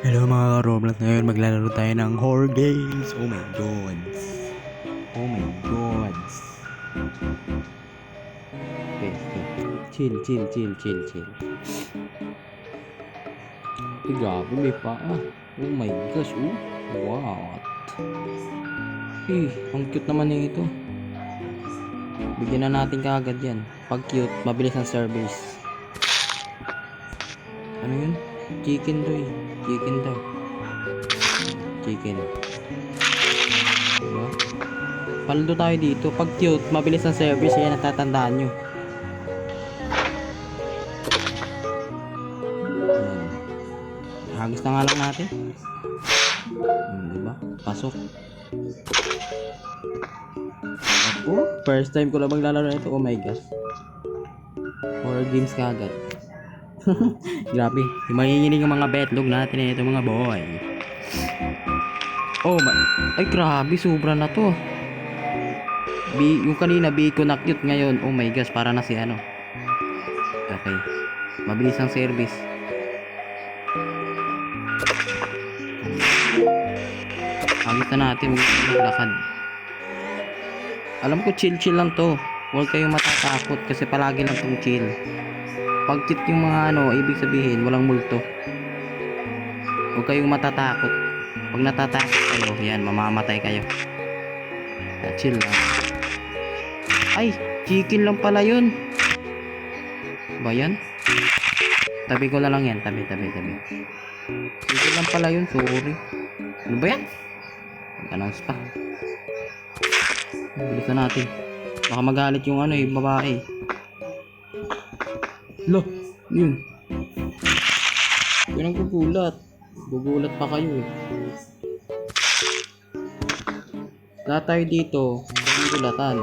Hello mga Roblox, ngayon maglalaro tayo ng horror games. Oh my god. Oh my god. Okay. Chill, chill, chill, chill, chill. Ay, grabe, may paa. Oh my gosh, oh. What? Eh, ang cute naman na ito. Bigyan na natin kaagad yan. Pag cute, mabilis ang service. Ano yun? Chicken daw eh. Chicken daw. Chicken. Diba? Paldo tayo dito. Pag cute, mabilis ang service. Yan natatandaan nyo. Ayan. Hagis na nga lang natin. Hmm, diba? Pasok. Ako, first time ko lang maglalaro nito. Oh my gosh. Horror games ka agad. Grabe. Manginginig yung mga betlog natin na ito mga boy. Oh my. Ay grabe. Sobra na to. Bi yung kanina bacon na cute ngayon. Oh my gosh. Para na si ano. Okay. Mabilis ang service. Agit na natin. Maglakad. Alam ko chill chill lang to. Huwag kayong matatakot kasi palagi lang tong chill. Pag cute yung mga ano, ibig sabihin, walang multo. Huwag kayong matatakot. Pag natatakot kayo, yan, mamamatay kayo. Ah, chill lang. Ay, chicken lang pala yun. Ba yan? Tabi ko na lang yan, tabi, tabi, tabi. Chicken lang pala yun, sorry. Ano ba yan? Mag-announce pa. Bilisan natin. Baka magalit yung ano eh, babae. Lo, yun. Yun ang gugulat. Gugulat pa kayo eh. Lahat tayo dito, gugulatan.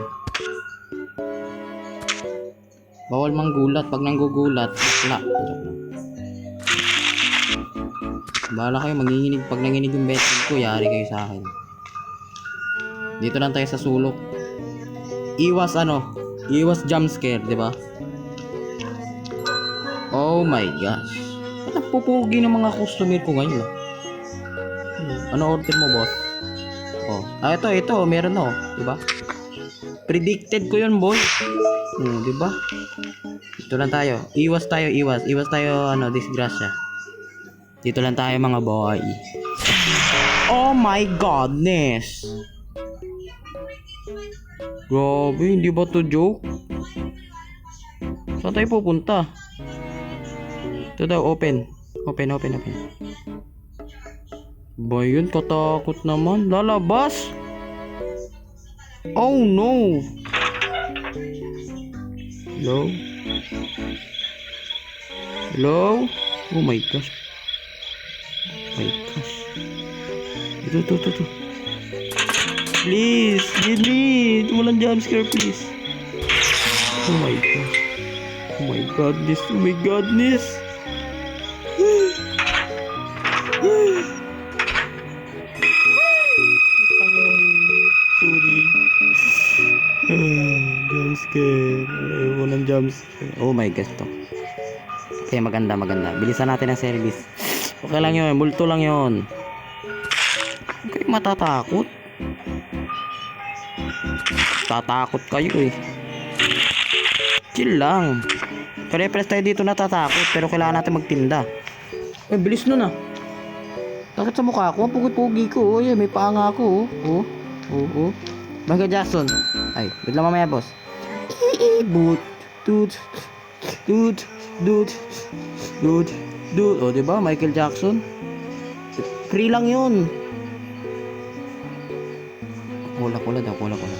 Bawal manggulat. Pag nanggugulat, bakla. Bahala kayo, manginginig. Pag nanginig yung bedroom ko, yari kayo sa akin. Dito lang tayo sa sulok. Iwas ano? Iwas jump scare, di ba? Oh my gosh. Ba't ang pupugi ng mga customer ko ngayon? ah? Hmm, Ano order mo, boss? Oh. Ah, ito, ito. Meron oh. Diba? Predicted ko yun, boy. Hmm, diba? Dito lang tayo. Iwas tayo, iwas. Iwas tayo, ano, disgrasya. Dito lang tayo, mga boy. Oh my godness. Grabe, hindi ba to joke? Saan tayo pupunta? Ito daw, open. Open, open, open. Ba yun, katakot naman. Lalabas! Oh no! Hello? Hello? Oh my gosh. My gosh. Ito, ito, ito, ito. Please, me. Walang jumpscare, please. Oh my gosh. Oh my godness. Oh my godness. Sorry. jumpscare. Ayaw ng jumpscare. Oh my gosh to. Okay, maganda, maganda. Bilisan natin ang service. Okay lang yun. Multo lang yun. Kayong matatakot. Tatakot kayo eh. Chill lang. Pare-pares tayo dito natatakot pero kailangan natin magtinda. Eh, bilis nun ah. Takot sa mukha ko, ang pugi-pugi ko. Oh, yeah, may paa nga ako. Oh, oh, oh. oh. Michael Jackson. Ay, wait lang mamaya, boss. Boot, toot, toot, doot, doot, doot. Oh, diba? Michael Jackson. Free lang yun. Kula-kula daw, kula-kula.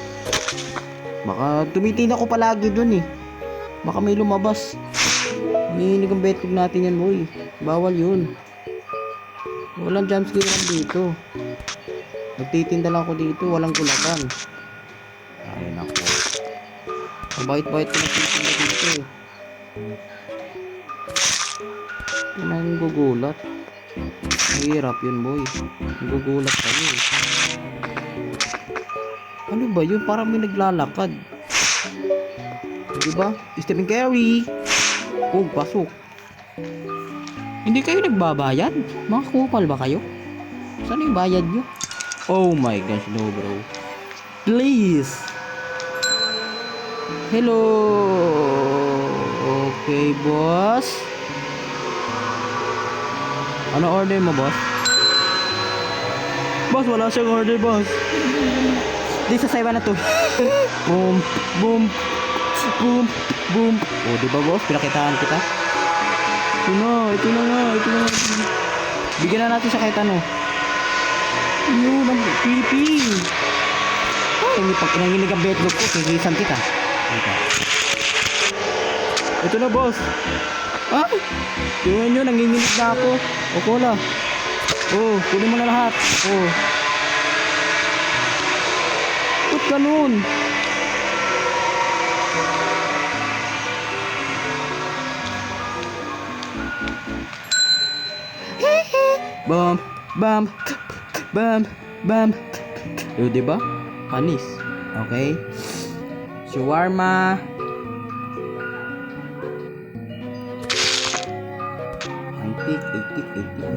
Baka tumitina ko palagi dun eh. Baka may lumabas. Hinihinig ang betlog natin yan, boy. Bawal yun. Walang jumpscare lang dito. Nagtitinda lang ako dito, walang gulatan. Ay, nako. Mabait-bait ko nagtitinda dito eh. Yan ang gugulat. Mahirap yun, boy. Gugulat kayo eh. Ano ba yun? Parang may naglalakad. Diba? Stephen Curry. Oh, pasok. Hindi kayo nagbabayad? Mga kupal ba kayo? Saan yung bayad nyo? Oh my gosh, no bro. Please. Hello. Okay, boss. Ano order mo, boss? Boss, wala siyang order, boss. Di sa saiba na to. boom, boom, boom, boom. O, di ba, boss? Pinakitaan kita. Ito na, ito na nga, ito na nga. Bigyan na natin siya kahit ano. Yun, ang creepy. Ay, hindi pag inanginig ang betlog ko, kikisan kita. Ito. Ito na, boss. Ay, tingnan nyo, nanginginig na ako. O, cola. Oh, kunin mo na lahat. Oh. Ba't ganun? Bam, bam, bam, bam. O, di ba? Panis. Okay? Shawarma. Antik, itik, itik.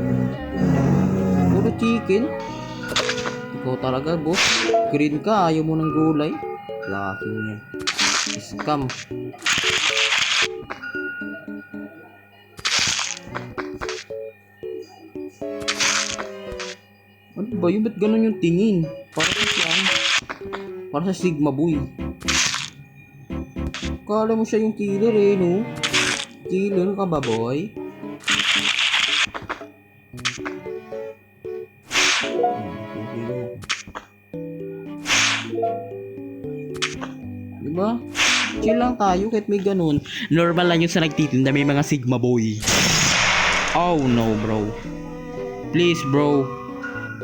Puro chicken. Ikaw talaga, boss. Green ka, ayaw mo ng gulay. Laki mo yan. Scam. Ano ba yun? Ba't ganun yung tingin? Para sa siyang... Para sa Sigma Boy. Kala mo siya yung killer eh, no? Killer ka ba, boy? Diba? Chill lang tayo kahit may ganun. Normal lang yung sa nagtitinda may mga Sigma Boy. Oh no, bro. Please, bro.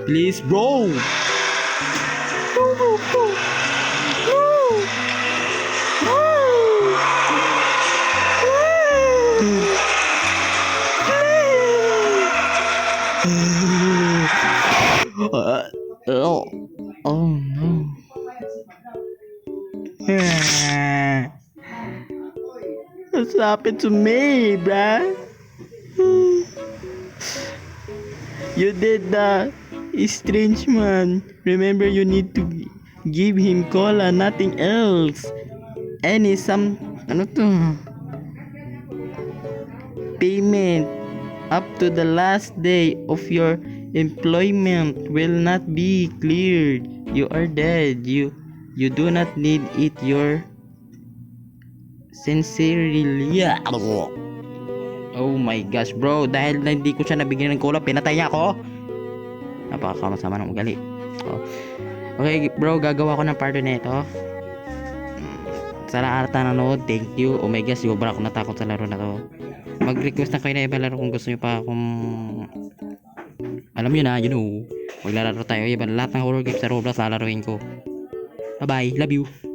Please, bro. What's happened to me, bruh? You did the strange man. Remember, you need to give him cola, nothing else. Any some ano to? Payment up to the last day of your employment will not be cleared. You are dead. You you do not need it. Your sincerely. Oh my gosh, bro. Dahil na hindi ko siya nabigyan ng cola, pinatay niya ako. Napakamasama ng ugali. Oh. Okay, bro, gagawa ko ng part na ito. Mm, Sa lahat na nanood, thank you. Oh my gosh, sobra ako natakot sa laro na to. Mag-request na kayo na iba laro kung gusto nyo pa kung... Alam nyo na, you know. Maglalaro tayo. Iba lahat ng horror games sa Roblox lalaroin ko. Bye bye. Love you.